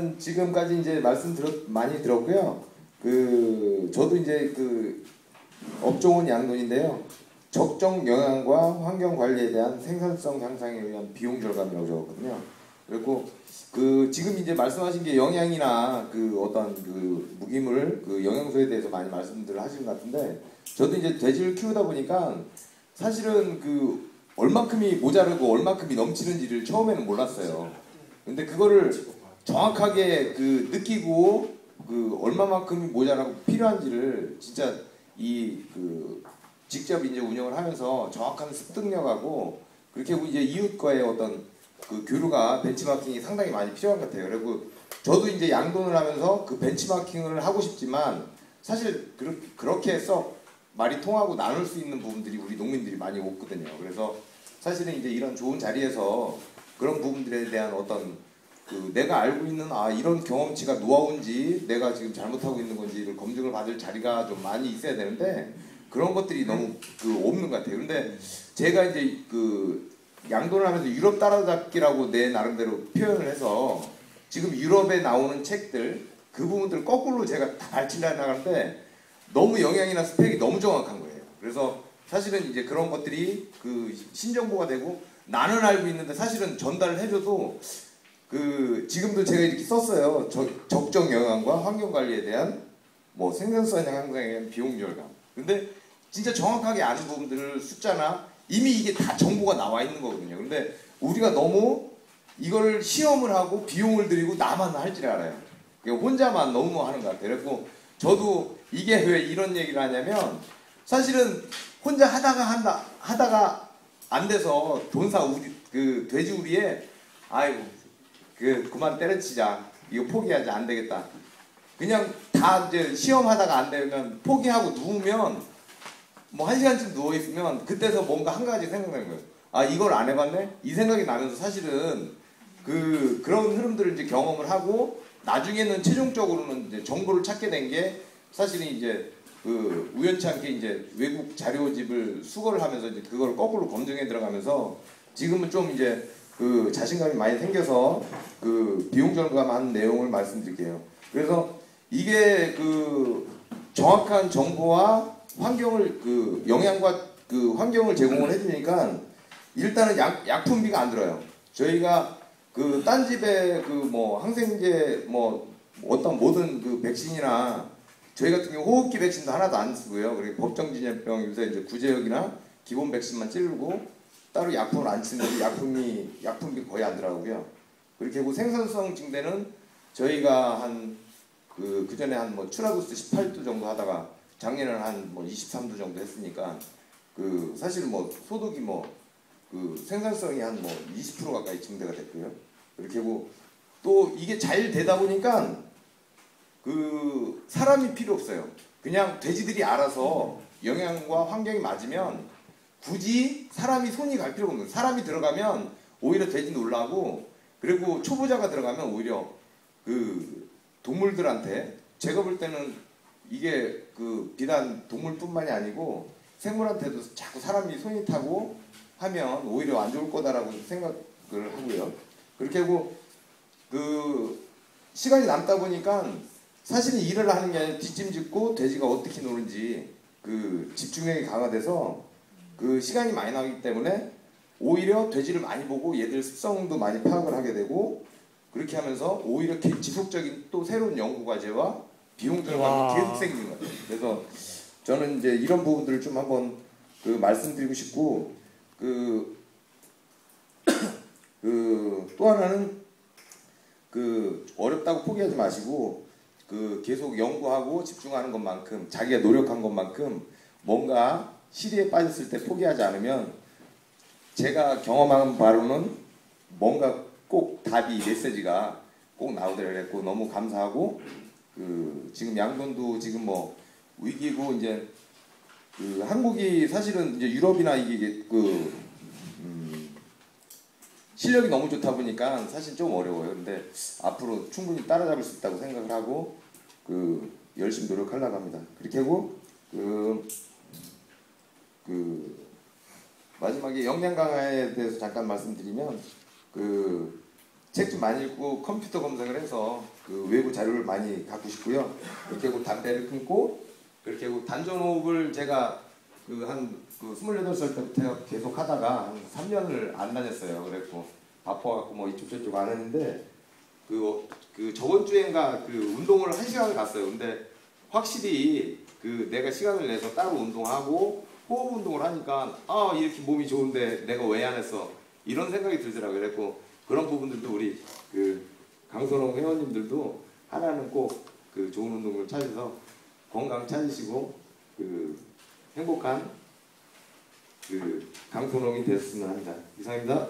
일단은 지금까지 이제 말씀 들었 많이 들었고요. 그 저도 이제 그 업종은 양돈인데요. 적정 영양과 환경 관리에 대한 생산성 향상에 의한 비용 절감이라고 적었거든요. 그리고 그 지금 이제 말씀하신 게 영양이나 그 어떤 그 무기물 그 영양소에 대해서 많이 말씀들을 하신 것 같은데 저도 이제 돼지를 키우다 보니까 사실은 그 얼만큼이 모자르고 얼만큼이 넘치는지를 처음에는 몰랐어요. 근데 그거를 정확하게 그 느끼고 그 얼마만큼이 모자라고 필요한지를 진짜 이 그 직접 이제 운영을 하면서 정확한 습득력하고 그렇게 이제 이웃과의 어떤 그 교류가 벤치마킹이 상당히 많이 필요한 것 같아요. 그리고 저도 이제 양돈을 하면서 그 벤치마킹을 하고 싶지만 사실 그렇, 그렇게 썩 말이 통하고 나눌 수 있는 부분들이 우리 농민들이 많이 없거든요. 그래서 사실은 이제 이런 좋은 자리에서 그런 부분들에 대한 어떤 그 내가 알고 있는 아 이런 경험치가 노하우인지 내가 지금 잘못하고 있는 건지를 검증을 받을 자리가 좀 많이 있어야 되는데 그런 것들이 너무 그 없는 것 같아요. 근데 제가 이제 그 양돈을 하면서 유럽 따라잡기라고 내 나름대로 표현을 해서 지금 유럽에 나오는 책들 그 부분들 거꾸로 제가 다 발치려 나가는데 너무 영양이나 스펙이 너무 정확한 거예요. 그래서 사실은 이제 그런 것들이 그 신정보가 되고 나는 알고 있는데 사실은 전달을 해줘도 그 지금도 제가 이렇게 썼어요. 적, 적정 영양과 환경 관리에 대한 뭐 생산성 향상에 대한 비용 절감. 근데 진짜 정확하게 아는 부분들을 숫자나 이미 이게 다 정보가 나와 있는 거거든요. 근데 우리가 너무 이거를 시험을 하고 비용을 들이고 나만 할 줄 알아요. 그러니까 혼자만 너무 하는 것 같아요. 그래고 저도 이게 왜 이런 얘기를 하냐면 사실은 혼자 하다가 한다 하다가 안 돼서 돈사 우리 그 돼지우리에 아이고 그 그만 때려치자. 이거 포기하자. 안 되겠다. 그냥 다 이제 시험하다가 안 되면 포기하고 누우면 뭐 한 시간쯤 누워 있으면 그때서 뭔가 한 가지 생각나는 거예요. 아 이걸 안 해봤네? 이 생각이 나면서 사실은 그 그런 흐름들을 이제 경험을 하고 나중에는 최종적으로는 이제 정보를 찾게 된 게 사실은 이제 그 우연치 않게 이제 외국 자료집을 수거를 하면서 이제 그걸 거꾸로 검증해 들어가면서 지금은 좀 이제 그 자신감이 많이 생겨서 그 비용 절감한 내용을 말씀드릴게요. 그래서 이게 그 정확한 정보와 환경을 그 영양과 그 환경을 제공을 해주니까 일단은 약, 약품비가 안 들어요. 저희가 그 딴 집에 그 뭐 항생제 뭐 어떤 모든 그 백신이나 저희 같은 경우 호흡기 백신도 하나도 안 쓰고요. 그리고 법정진열병 요새 이제 구제역이나 기본 백신만 찌르고 따로 약품을 안 쓰는데 약품이 약품비 거의 안 들어가고요. 그렇게 하고 생산성 증대는 저희가 한그 그 전에 한 뭐 추라도스 18도 정도 하다가 작년에는 한 뭐 23도 정도 했으니까 그 사실 뭐 소득이 뭐 그 생산성이 한 뭐 20% 가까이 증대가 됐고요. 그렇게 하고 또 이게 잘 되다 보니까 그 사람이 필요 없어요. 그냥 돼지들이 알아서 영양과 환경이 맞으면 굳이 사람이 손이 갈 필요가 없는 사람이 들어가면 오히려 돼지 놀라고 그리고 초보자가 들어가면 오히려 그 동물들한테 제가 볼 때는 이게 그 비단 동물뿐만이 아니고 생물한테도 자꾸 사람이 손이 타고 하면 오히려 안 좋을 거다라고 생각을 하고요. 그렇게 하고 그 시간이 남다 보니까 사실은 일을 하는 게 아니라 뒷짐 짓고 돼지가 어떻게 노는지 그 집중력이 강화돼서 그 시간이 많이 나기 때문에 오히려 돼지를 많이 보고 얘들 습성도 많이 파악을 하게 되고 그렇게 하면서 오히려 지속적인 또 새로운 연구 과제와 비용 절감이 계속 생기는 것 같아요. 그래서 저는 이제 이런 부분들을 좀 한번 그 말씀드리고 싶고 그 그 또 하나는 그 어렵다고 포기하지 마시고 그 계속 연구하고 집중하는 것만큼 자기가 노력한 것만큼 뭔가 시리에 빠졌을 때 포기하지 않으면 제가 경험한 바로는 뭔가 꼭 답이 메시지가 꼭 나오더라 그랬고 너무 감사하고 그 지금 양돈도 지금 뭐 위기고 이제 그 한국이 사실은 이제 유럽이나 이게 그 음 실력이 너무 좋다 보니까 사실 좀 어려워요. 근데 앞으로 충분히 따라잡을 수 있다고 생각을 하고 그 열심히 노력하려고 합니다. 그렇게 하고 그, 그 마지막에 역량 강화에 대해서 잠깐 말씀드리면 그 책 좀 많이 읽고 컴퓨터 검색을 해서 그 외부 자료를 많이 갖고 싶고요. 그렇게 하고 담배를 끊고 그렇게 하고 단전 호흡을 제가 그한 그 28살 때부터 계속 하다가 한 3년을 안 다녔어요. 그랬고 바빠갖고 뭐 이쪽 저쪽 안 했는데 그, 그 저번 주엔가 그 운동을 한 시간 갔어요. 근데 확실히 그 내가 시간을 내서 따로 운동하고 호흡 운동을 하니까 아 이렇게 몸이 좋은데 내가 왜 안 했어 이런 생각이 들더라고요. 그래고 그런 부분들도 우리 그 강선홍 회원님들도 하나는 꼭 그 좋은 운동을 찾아서 건강 찾으시고 그 행복한 그 강선홍이 됐으면 합니다. 이상입니다.